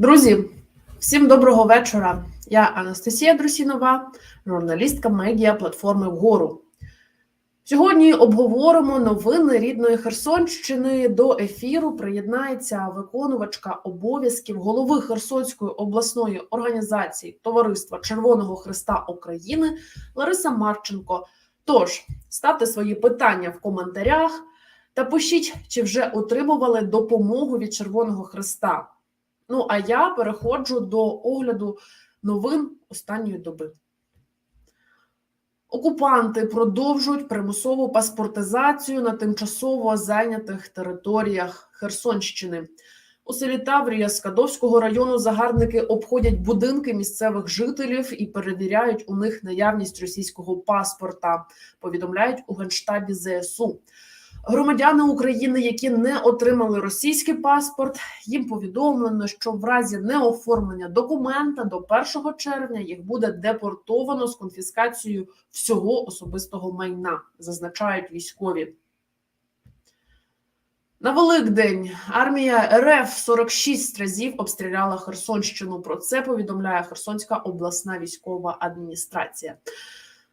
Друзі, всім доброго вечора. Я Анастасія Друсінова, журналістка медіа платформи Вгору. Сьогодні обговоримо новини рідної Херсонщини. До ефіру приєднається виконувачка обов'язків голови Херсонської обласної організації Товариства Червоного Христа України Лариса Марченко. Тож ставте свої питання в коментарях та пишіть, чи вже отримували допомогу від Червоного Христа. Ну а я переходжу до огляду новин останньої доби. Окупанти продовжують примусову паспортизацію на тимчасово зайнятих територіях Херсонщини. У селі Таврія Скадовського району загарбники обходять будинки місцевих жителів і перевіряють у них наявність російського паспорта. Повідомляють у генштабі ЗСУ. Громадяни України, які не отримали російський паспорт, їм повідомлено, що в разі неоформлення документа до 1 червня їх буде депортовано з конфіскацією всього особистого майна, зазначають військові. На Великдень армія РФ 46 разів обстріляла Херсонщину. Про це повідомляє Херсонська обласна військова адміністрація.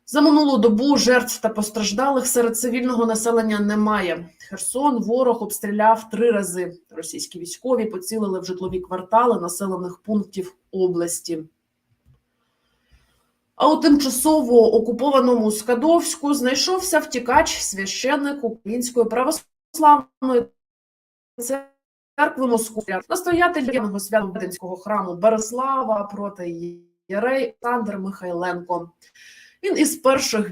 За минулу добу жертв та постраждалих серед цивільного населення немає. Херсон ворог обстріляв три рази. Російські військові поцілили в житлові квартали населених пунктів області. А у тимчасово окупованому Скадовську знайшовся втікач священник Української православної церкви Москви, настоятель єдиного свято-веденського храму Береслава проти Єрей Олександр Михайленко. Він із перших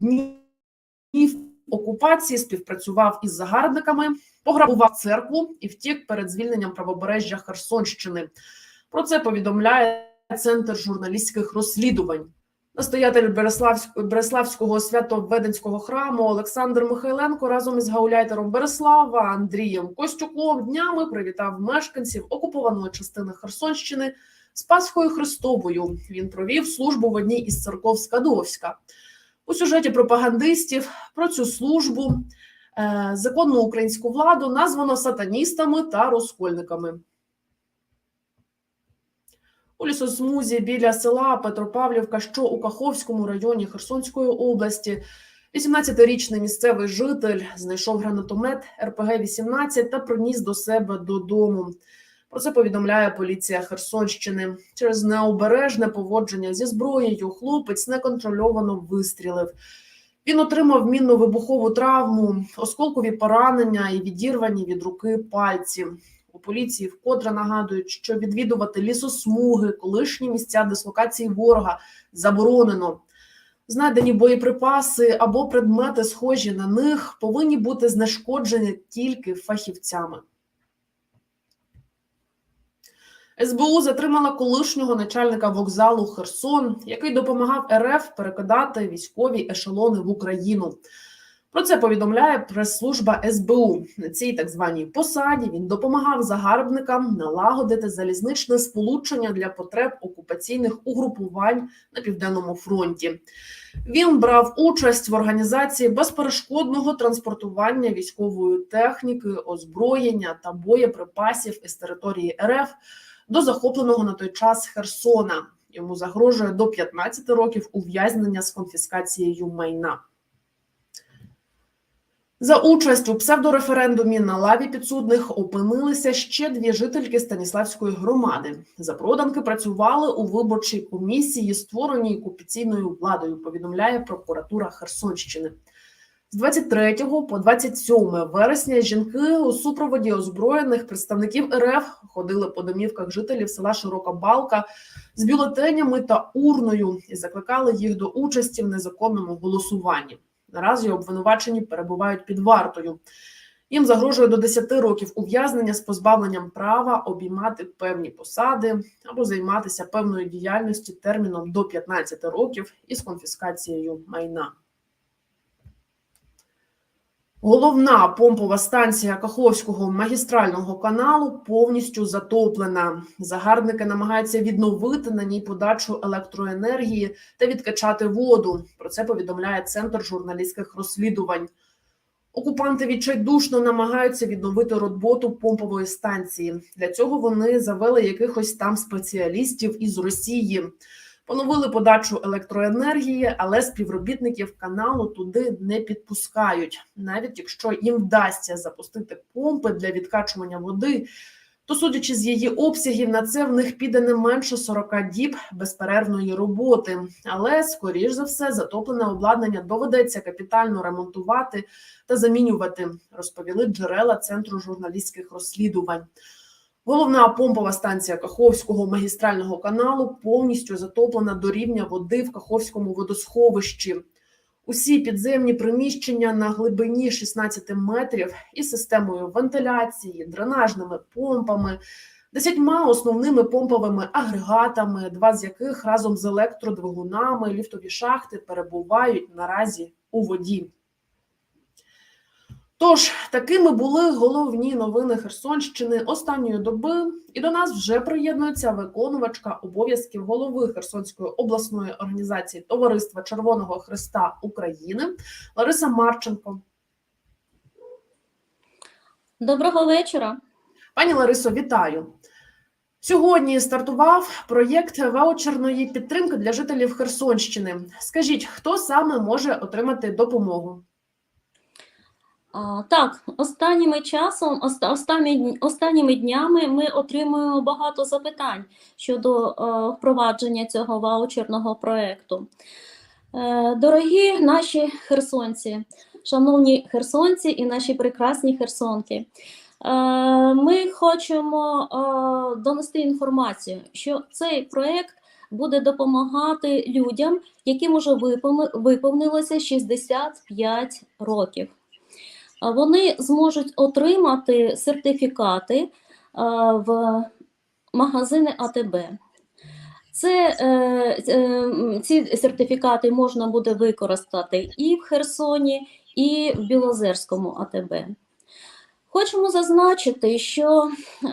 днів окупації співпрацював із загарбниками, пограбував церкву і втік перед звільненням правобережжя Херсонщини. Про це повідомляє Центр журналістських розслідувань. Настоятель Береславського, свято-веденського храму Олександр Михайленко разом із гауляйтером Береслава Андрієм Костюком днями привітав мешканців окупованої частини Херсонщини з Пасхою Христовою він провів службу в одній із церков Скадовська. У сюжеті пропагандистів про цю службу е, законну українську владу названо сатаністами та розкольниками. У лісосмузі біля села Петропавлівка, що у Каховському районі Херсонської області, 18-річний місцевий житель знайшов гранатомет РПГ-18 та приніс до себе додому. Про це повідомляє поліція Херсонщини. Через необережне поводження зі зброєю хлопець неконтрольовано вистрілив. Він отримав мінну вибухову травму, осколкові поранення і відірвані від руки пальці. У поліції вкотре нагадують, що відвідувати лісосмуги, колишні місця дислокації ворога заборонено. Знайдені боєприпаси або предмети, схожі на них, повинні бути знешкоджені тільки фахівцями. СБУ затримала колишнього начальника вокзалу Херсон, який допомагав РФ перекидати військові ешелони в Україну. Про це повідомляє прес-служба СБУ. На цій так званій посаді він допомагав загарбникам налагодити залізничне сполучення для потреб окупаційних угрупувань на південному фронті. Він брав участь в організації безперешкодного транспортування військової техніки, озброєння та боєприпасів із території РФ до захопленого на той час Херсона. Йому загрожує до 15 років ув'язнення з конфіскацією майна. За участь у псевдореферендумі на лаві підсудних опинилися ще дві жительки Станіславської громади. Запроданки працювали у виборчій комісії, створеній окупаційною владою. Повідомляє прокуратура Херсонщини. З 23 по 27 вересня жінки у супроводі озброєних представників РФ ходили по домівках жителів села Широка Балка з бюлетенями та урною і закликали їх до участі в незаконному голосуванні. Наразі обвинувачені перебувають під вартою. Їм загрожує до 10 років ув'язнення з позбавленням права обіймати певні посади або займатися певною діяльністю терміном до 15 років із конфіскацією майна. Головна помпова станція Каховського магістрального каналу повністю затоплена. Загарбники намагаються відновити на ній подачу електроенергії та відкачати воду. Про це повідомляє центр журналістських розслідувань. Окупанти відчайдушно намагаються відновити роботу помпової станції. Для цього вони завели якихось там спеціалістів із Росії. Поновили подачу електроенергії, але співробітників каналу туди не підпускають. Навіть якщо їм вдасться запустити помпи для відкачування води, то судячи з її обсягів, на це в них піде не менше 40 діб безперервної роботи. Але скоріш за все затоплене обладнання доведеться капітально ремонтувати та замінювати, розповіли джерела центру журналістських розслідувань. Головна помпова станція Каховського магістрального каналу повністю затоплена до рівня води в Каховському водосховищі. Усі підземні приміщення на глибині 16 метрів із системою вентиляції, дренажними помпами, десятьма основними помповими агрегатами, два з яких разом з електродвигунами ліфтові шахти перебувають наразі у воді. Тож такими були головні новини Херсонщини останньої доби, і до нас вже приєднується виконувачка обов'язків голови Херсонської обласної організації Товариства Червоного Христа України Лариса Марченко. Доброго вечора. Пані Ларисо, вітаю. Сьогодні стартував проєкт ваучерної підтримки для жителів Херсонщини. Скажіть, хто саме може отримати допомогу? Так, останніми часом, оста- останні, останніми днями ми отримуємо багато запитань щодо е, впровадження цього ваучерного проєкту. Е, дорогі наші херсонці, шановні херсонці і наші прекрасні херсонки. е, Ми хочемо донести інформацію, що цей проєкт буде допомагати людям, яким уже виповни- виповнилося 65 років. Вони зможуть отримати сертифікати в магазини АТБ. Це, е, е, ці сертифікати можна буде використати і в Херсоні, і в Білозерському АТБ. Хочемо зазначити, що е,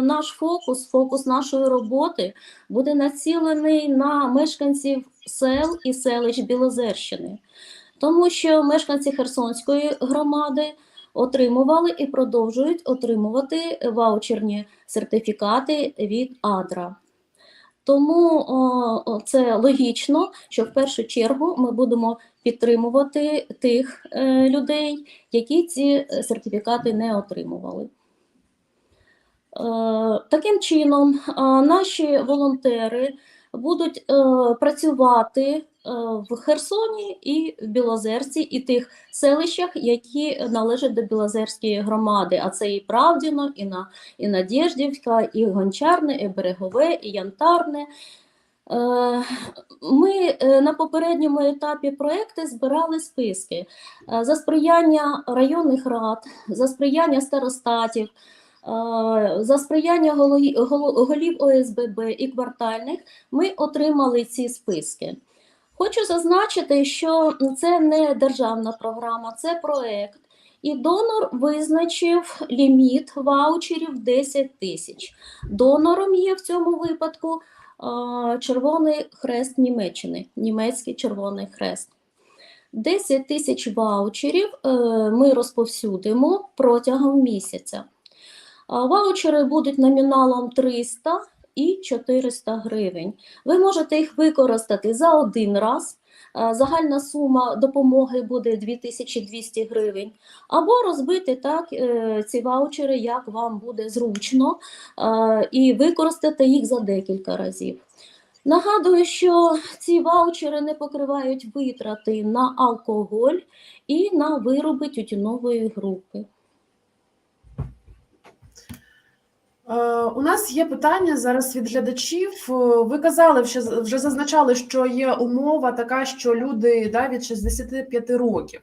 наш фокус, фокус нашої роботи буде націлений на мешканців сел і селищ Білозерщини тому що мешканці Херсонської громади отримували і продовжують отримувати ваучерні сертифікати від АДРА. Тому о, це логічно, що в першу чергу ми будемо підтримувати тих е, людей, які ці сертифікати не отримували. Е, таким чином, е, наші волонтери будуть е, працювати в Херсоні і в Білозерці, і тих селищах, які належать до Білозерської громади. А це і Правдіно, і, на, і Надєждівська, і Гончарне, і Берегове, і Янтарне. Е, Ми е, на попередньому етапі проекту збирали списки е, за сприяння районних рад, за сприяння старостатів, е, за сприяння голів ОСББ і квартальних ми отримали ці списки. Хочу зазначити, що це не державна програма, це проект. І донор визначив ліміт ваучерів 10 тисяч. Донором є в цьому випадку Червоний Хрест Німеччини, німецький Червоний Хрест. 10 тисяч ваучерів е, ми розповсюдимо протягом місяця. Ваучери будуть номіналом 300 і 400 гривень. Ви можете їх використати за один раз. е, Загальна сума допомоги буде 2200 гривень. Або розбити так е, ці ваучери, як вам буде зручно, е, і використати їх за декілька разів. Нагадую, що ці ваучери не покривають витрати на алкоголь і на вироби тютюнової групи. Е, У нас є питання зараз від глядачів. Е, Ви казали, вже, зазначали, що є умова така, що люди да, від 65 років.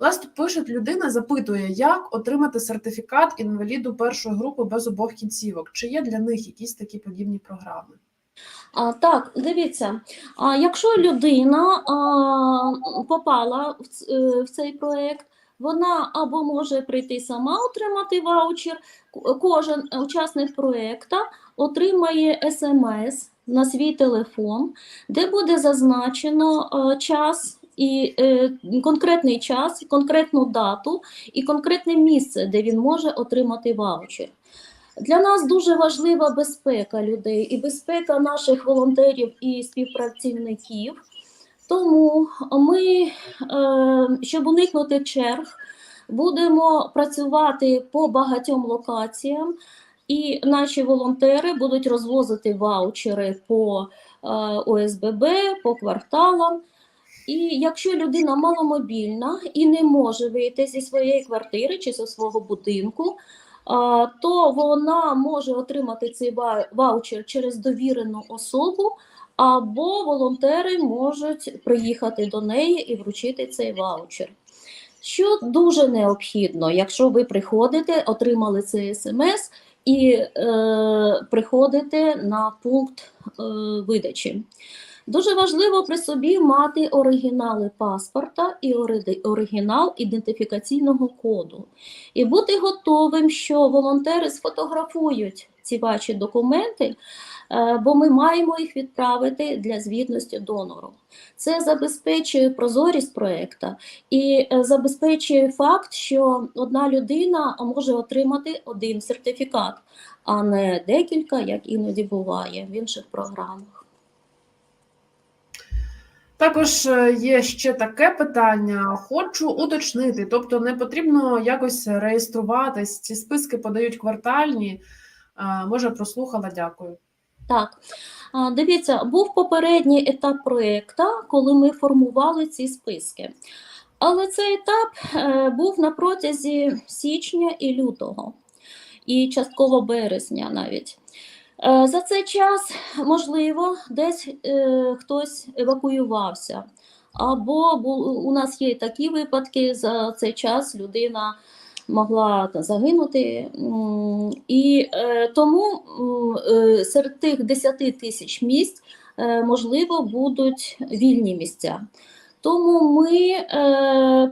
У нас тут пишуть, людина запитує, як отримати сертифікат інваліду першої групи без обох кінцівок. Чи є для них якісь такі подібні програми? А, так, дивіться, а, якщо людина а, попала в, е, цей проєкт, вона або може прийти сама отримати ваучер, кожен учасник проєкту отримає смс на свій телефон, де буде зазначено е, час і е, конкретний час, конкретну дату і конкретне місце, де він може отримати ваучер. Для нас дуже важлива безпека людей і безпека наших волонтерів і співпрацівників. Тому ми, е, щоб уникнути черг, будемо працювати по багатьом локаціям, і наші волонтери будуть розвозити ваучери по е, ОСББ, по кварталам. І якщо людина маломобільна і не може вийти зі своєї квартири чи зі свого будинку, то вона може отримати цей ваучер через довірену особу, або волонтери можуть приїхати до неї і вручити цей ваучер. Що дуже необхідно, якщо ви приходите, отримали цей смс і е, приходите на пункт е, видачі. Дуже важливо при собі мати оригінали паспорта і оригінал ідентифікаційного коду, і бути готовим, що волонтери сфотографують ці ваші документи, е, бо ми маємо їх відправити для звітності донору. Це забезпечує прозорість проекту і е, забезпечує факт, що одна людина може отримати один сертифікат, а не декілька, як іноді буває в інших програмах. Також е, є ще таке питання. Хочу уточнити, тобто не потрібно якось реєструватись. Ці списки подають квартальні. Може, прослухала, дякую. Так, дивіться, був попередній етап проєкту, коли ми формували ці списки. Але цей етап е, був на протязі січня і лютого, і частково березня навіть. Е, За цей час, можливо, десь е, хтось евакуювався. Або у нас є такі випадки, за цей час людина могла загинути. І е, тому е, серед тих 10 тисяч місць, е, можливо, будуть вільні місця. Тому ми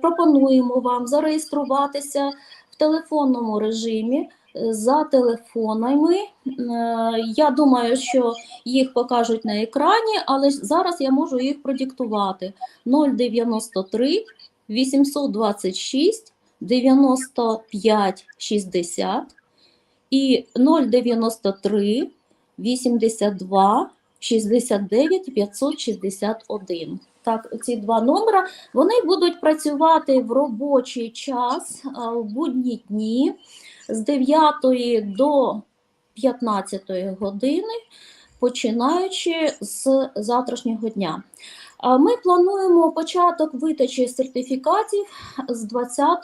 пропонуємо вам зареєструватися в телефонному режимі за телефонами. Я думаю, що їх покажуть на екрані, але зараз я можу їх продиктувати: 093 826 95 60 і 093 82 69 561. Так, ці два номера вони будуть працювати в робочий час в будні дні з 9 до 15 години, починаючи з завтрашнього дня. Ми плануємо початок видачі сертифікатів з 20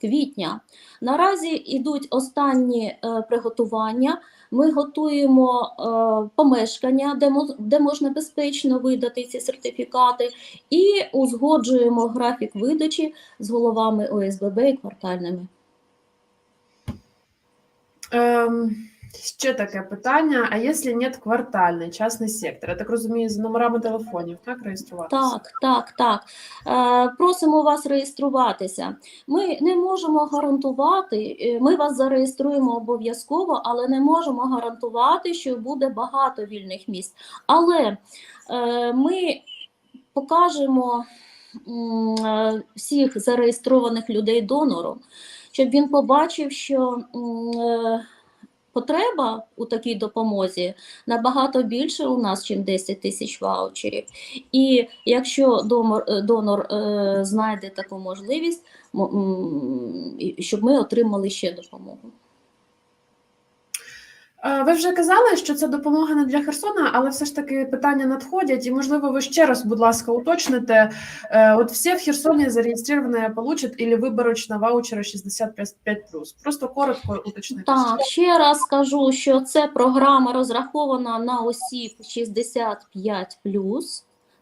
квітня. Наразі йдуть останні е, приготування. Ми готуємо е, помешкання, де, можна безпечно видати ці сертифікати, і узгоджуємо графік видачі з головами ОСББ і квартальними. Ем, ще таке питання: а якщо нет квартальний, частний сектор? Я так розумію, з номерами телефонів, так, реєструватися? Так, так, так. Е, просимо вас реєструватися. Ми не можемо гарантувати, е, ми вас зареєструємо обов'язково, але не можемо гарантувати, що буде багато вільних місць. Але е, ми покажемо е, всіх зареєстрованих людей донору, щоб він побачив, що е, потреба у такій допомозі набагато більше у нас, ніж 10 тисяч ваучерів. І якщо донор, е, донор е, знайде таку можливість, м, щоб ми отримали ще допомогу. Е, Ви вже казали, що це допомога не для Херсона, але все ж таки питання надходять, і можливо ви ще раз, будь ласка, уточните. Е, От всі в Херсоні зареєстрованные получат или виборочно ваучери 65+. Просто коротко уточнити. Так, ще раз скажу, що це програма розрахована на осіб 65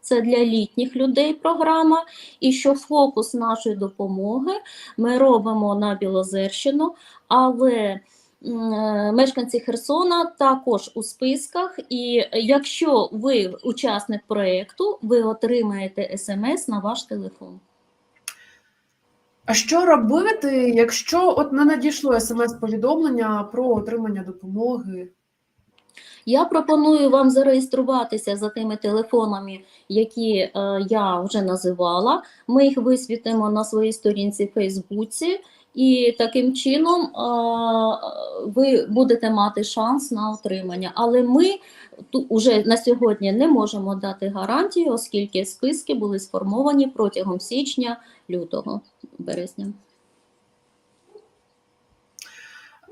Це для літніх людей програма, і що фокус нашої допомоги ми робимо на Білозерщину, але мешканці Херсона також у списках. І якщо ви учасник проєкту, ви отримаєте смс на ваш телефон. А що робити, якщо от не надійшло смс-повідомлення про отримання допомоги? Я пропоную вам зареєструватися за тими телефонами, які е, я вже називала. Ми їх висвітимо на своїй сторінці в Фейсбуці, і таким чином е, ви будете мати шанс на отримання. Але ми уже на сьогодні не можемо дати гарантії, оскільки списки були сформовані протягом січня, лютого, березня.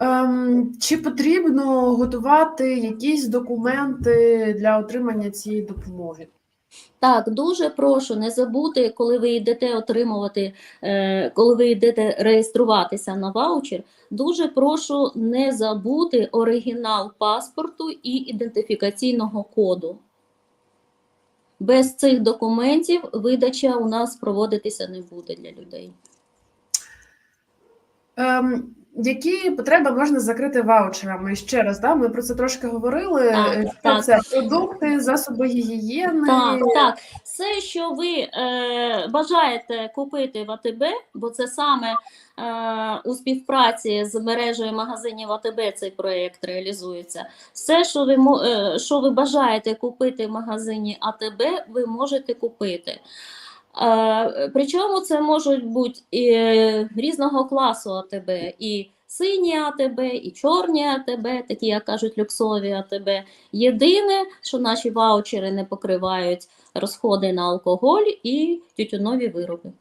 Ем, чи потрібно готувати якісь документи для отримання цієї допомоги? Так, дуже прошу не забути, коли ви йдете отримувати, е, коли ви йдете реєструватися на ваучер, дуже прошу не забути оригінал паспорту і ідентифікаційного коду. Без цих документів видача у нас проводитися не буде для людей. Ем, які потреби можна закрити ваучерами? Ще раз, да? ми про це трошки говорили. Так, Е, Що так. це продукти, засоби гігієни. Так, так. Все, що ви е, бажаєте купити в АТБ, бо це саме е, у співпраці з мережею магазинів АТБ цей проєкт реалізується. Все, що ви, е, що ви бажаєте купити в магазині АТБ, ви можете купити. Причому це можуть бути і різного класу АТБ, і сині АТБ, і чорні АТБ, такі, як кажуть, люксові АТБ. Єдине, що наші ваучери не покривають розходи на алкоголь і тютюнові вироби.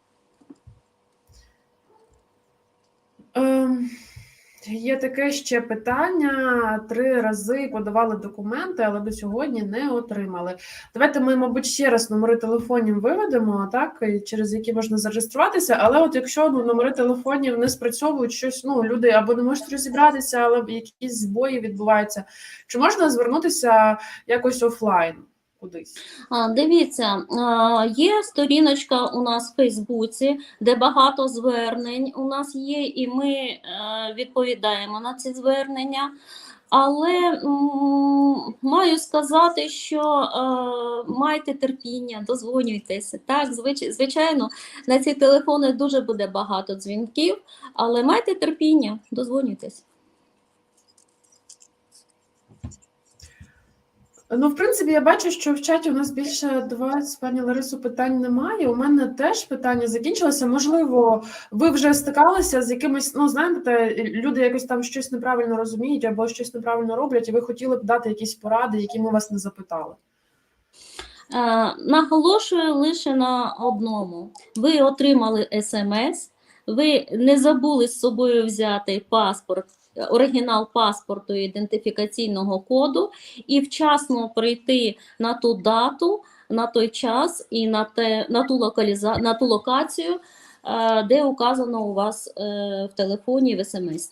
Ем, Є таке ще питання. Три рази подавали документи, але до сьогодні не отримали. Давайте ми, мабуть, ще раз номери телефонів виведемо, так через які можна зареєструватися. Але от якщо ну, номери телефонів не спрацьовують щось, ну люди або не можуть розібратися, але якісь збої відбуваються. Чи можна звернутися якось офлайн кудись? А, дивіться, є сторіночка у нас в Фейсбуці, де багато звернень у нас є, і ми е, відповідаємо на ці звернення. Але маю сказати, що е, майте терпіння, дозвонюйтеся. Так, звич, звичайно, на ці телефони дуже буде багато дзвінків, але майте терпіння, дозвонюйтесь. Ну, в принципі, я бачу, що в чаті у нас більше до вас, пані Ларису, питань немає. У мене теж питання закінчилося. Можливо, ви вже стикалися з якимись, ну знаєте, люди якось там щось неправильно розуміють або щось неправильно роблять, і ви хотіли б дати якісь поради, які ми вас не запитали. Е, Наголошую лише на одному: ви отримали смс, ви не забули з собою взяти паспорт, оригінал паспорту і ідентифікаційного коду, і вчасно прийти на ту дату, на той час і на, те, на, ту, локаліза... на ту локацію, е, де указано у вас е, в телефоні в смс.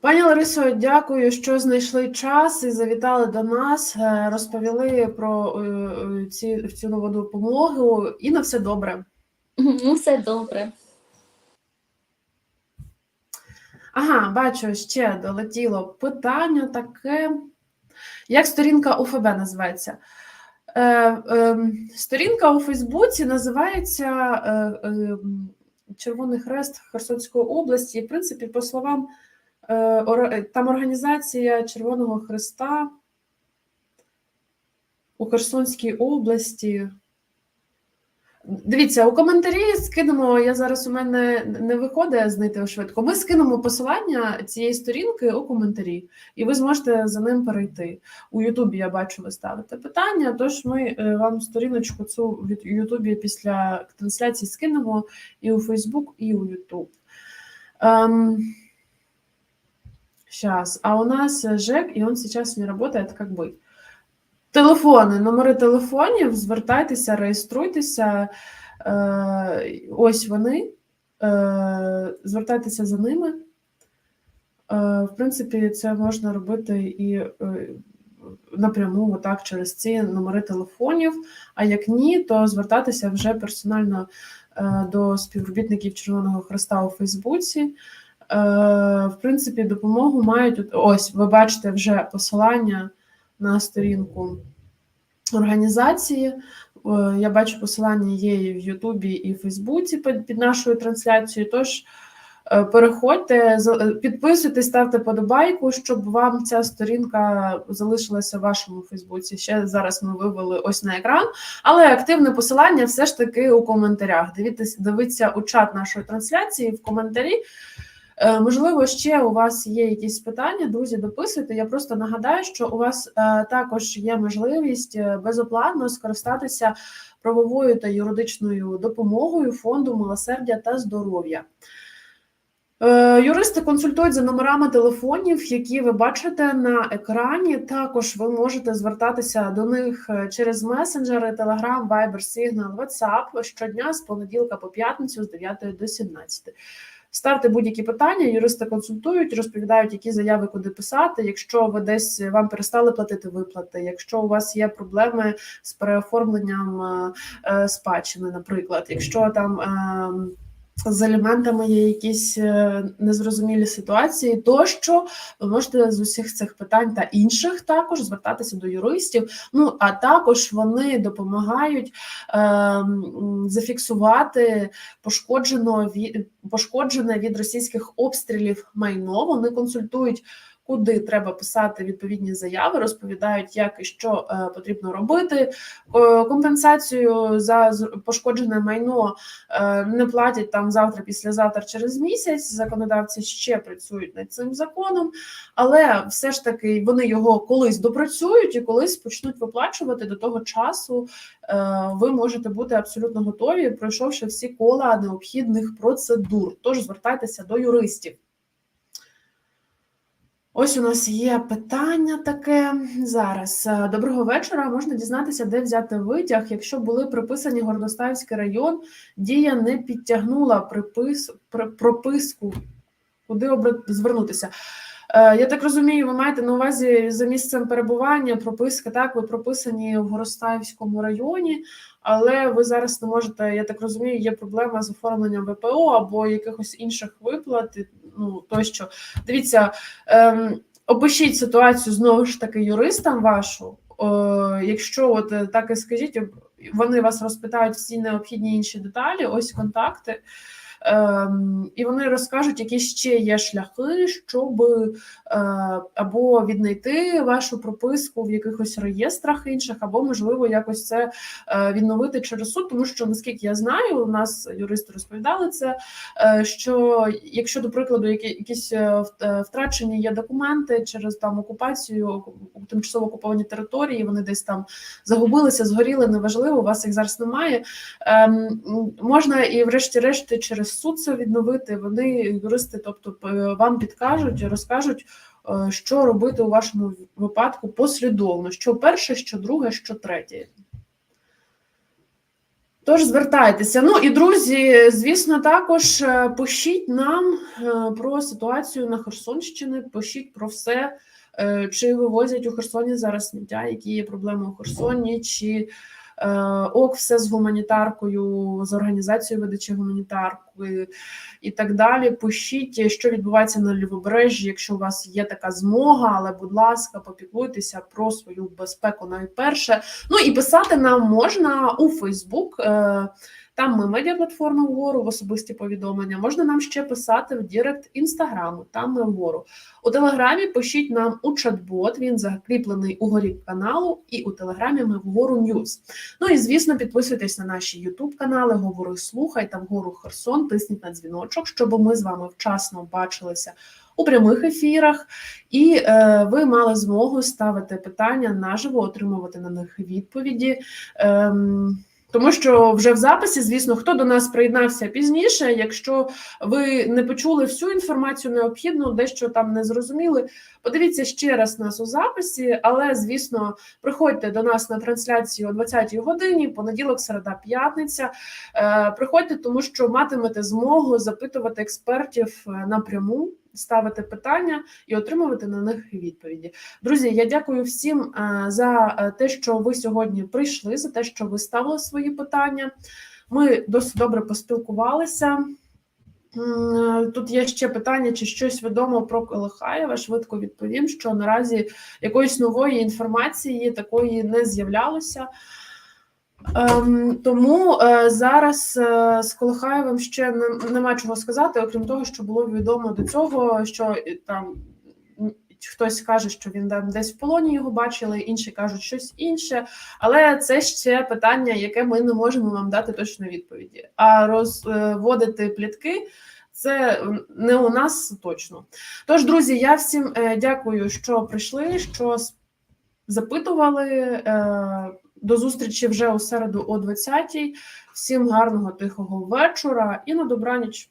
Пані Ларисо, дякую, що знайшли час і завітали до нас, е, розповіли про ці цю нову допомогу. І на все добре. Ну, все добре. Ага, бачу, ще долетіло питання таке. Як сторінка УФБ називається? Е, е, сторінка у Фейсбуці називається е, е, Червоний Хрест Херсонської області. І, в принципі, по словам, е, там організація Червоного Хреста у Херсонській області. Дивіться, у коментарі скинемо. Я зараз у мене не виходить знайти швидко. Ми скинемо посилання цієї сторінки у коментарі, і ви зможете за ним перейти. У Ютубі я бачу, ви ставите питання. Тож ми е, вам сторіночку цю від Ютубі після трансляції скинемо і у Фейсбук, і у Ютуб. Ем, сейчас. А у нас ЖЕК, и он сейчас не работает, как быть? Телефони, номери телефонів, звертайтеся, реєструйтеся. Е, ось вони. Е, звертайтеся за ними. Е, в принципі, це можна робити і напряму, отак, через ці номери телефонів. А як ні, то звертатися вже персонально до співробітників Червоного Хреста у Фейсбуці. В принципі, допомогу мають. Ось, ви бачите вже посилання на сторінку організації. Е, Я бачу посилання є і в Ютубі, і в Фейсбуці під, нашою трансляцією. Тож Е, Переходьте, е, підписуйтесь, ставте подобайку, щоб вам ця сторінка залишилася в вашому Фейсбуці. Ще зараз ми вивели ось на екран. Але активне посилання все ж таки у коментарях. Дивіться, дивіться у чат нашої трансляції в коментарі. Е, Можливо, ще у вас є якісь питання, друзі, дописуйте. Я просто нагадаю, що у вас е, також є можливість е, безоплатно скористатися правовою та юридичною допомогою фонду милосердя та здоров'я. Юристи консультують за номерами телефонів, які ви бачите на екрані. Також ви можете звертатися до них через месенджери, Telegram, Viber, Signal, WhatsApp щодня з понеділка по п'ятницю з 9 до 17. Ставте будь-які питання, юристи консультують, розповідають, які заяви куди писати. Якщо ви десь вам перестали платити виплати, якщо у вас є проблеми з переоформленням е, е, спадщини, наприклад, якщо там. З аліментами є якісь е, незрозумілі ситуації, тощо ви можете з усіх цих питань та інших також звертатися до юристів. Ну а також вони допомагають е, зафіксувати пошкоджено від пошкоджене від російських обстрілів майно. Вони консультують. Куди треба писати відповідні заяви, розповідають, як і що е, потрібно робити. Е, компенсацію за пошкоджене майно е, не платять там завтра, післязавтра, через місяць. Законодавці ще працюють над цим законом, але все ж таки вони його колись допрацюють і колись почнуть виплачувати до того часу. Ви можете бути абсолютно готові, пройшовши всі кола необхідних процедур. Тож звертайтеся до юристів. Ось у нас є питання таке зараз. Е, Доброго вечора. Можна дізнатися, де взяти витяг, якщо були приписані Горностаївський район, дія не підтягнула припис, при- прописку. Куди обра- звернутися? Е, Я так розумію, ви маєте на увазі за місцем перебування, прописка, так, ви прописані в Горостаївському районі, але ви зараз не можете, я так розумію, є проблема з оформленням ВПО або якихось інших виплат, ну тощо. Дивіться, ем, опишіть ситуацію знову ж таки юристам вашу. Якщо от е, так і скажіть, вони вас розпитають всі необхідні інші деталі, ось контакти. Ем, і вони розкажуть, які ще є шляхи, щоб е, або віднайти вашу прописку в якихось реєстрах інших, або можливо якось це е, відновити через суд. Тому що наскільки я знаю, у нас юристи розповідали це. е, Що якщо до прикладу, які якісь втрачені є документи через там окупацію тимчасово окуповані території, вони десь там загубилися, згоріли, неважливо, у вас їх зараз немає. Ем, можна і, врешті-решт, через суд це відновити. Вони юристи, тобто вам підкажуть, розкажуть, е, що робити у вашому випадку послідовно: що перше, що друге, що третє. Тож звертайтеся. Ну і друзі, звісно, також е, пишіть нам е, про ситуацію на Херсонщині, пишіть про все, чи вивозять у Херсоні зараз сміття, які є проблеми у Херсоні, чи е, ок, все з гуманітаркою, з організацією видачі гуманітарки і так далі. Пишіть, що відбувається на лівобережжі, якщо у вас є така змога, але, будь ласка, попіклуйтеся про свою безпеку найперше. Ну і писати нам можна у Фейсбук. Е, Там ми медіаплатформа вгору в особисті повідомлення. Можна нам ще писати в Дірект інстаграму, там ми вгору. У телеграмі пишіть нам у чат-бот. Він закріплений угорі каналу, і у телеграмі ми вгору Ньюз. Ну і звісно, підписуйтесь на наші Ютуб канали, говори, слухай та вгору Херсон. Тисніть на дзвіночок, щоб ми з вами вчасно бачилися у прямих ефірах, і е, ви мали змогу ставити питання наживо, отримувати на них відповіді. Ем, тому що вже в записі, звісно, хто до нас приєднався пізніше. Якщо ви не почули всю інформацію необхідну, дещо там не зрозуміли, подивіться ще раз нас у записі. Але звісно, приходьте до нас на трансляцію о 20-й годині, понеділок, середа, п'ятниця. Е, приходьте, тому що матимете змогу запитувати експертів е, напряму. Ставити питання і отримувати на них відповіді. Друзі, я дякую всім е, за е, те, що ви сьогодні прийшли, за те, що ви ставили свої питання. Ми досить добре поспілкувалися. Е, Тут є ще питання, чи щось відомо про Колихаєва. Швидко відповім, що наразі якоїсь нової інформації такої не з'являлося. Ем, тому е, зараз е, з Колихаєвим ще не, нема чого сказати, окрім того, що було відомо до цього, що е, там хтось каже, що він там десь в полоні його бачили, інші кажуть щось інше. Але це ще питання, яке ми не можемо вам дати точно відповіді. А розводити плітки. Це не у нас точно. Тож, друзі, я всім е, дякую, що прийшли, що запитували. До зустрічі вже у середу о 20-й. Всім гарного тихого вечора і на добраніч.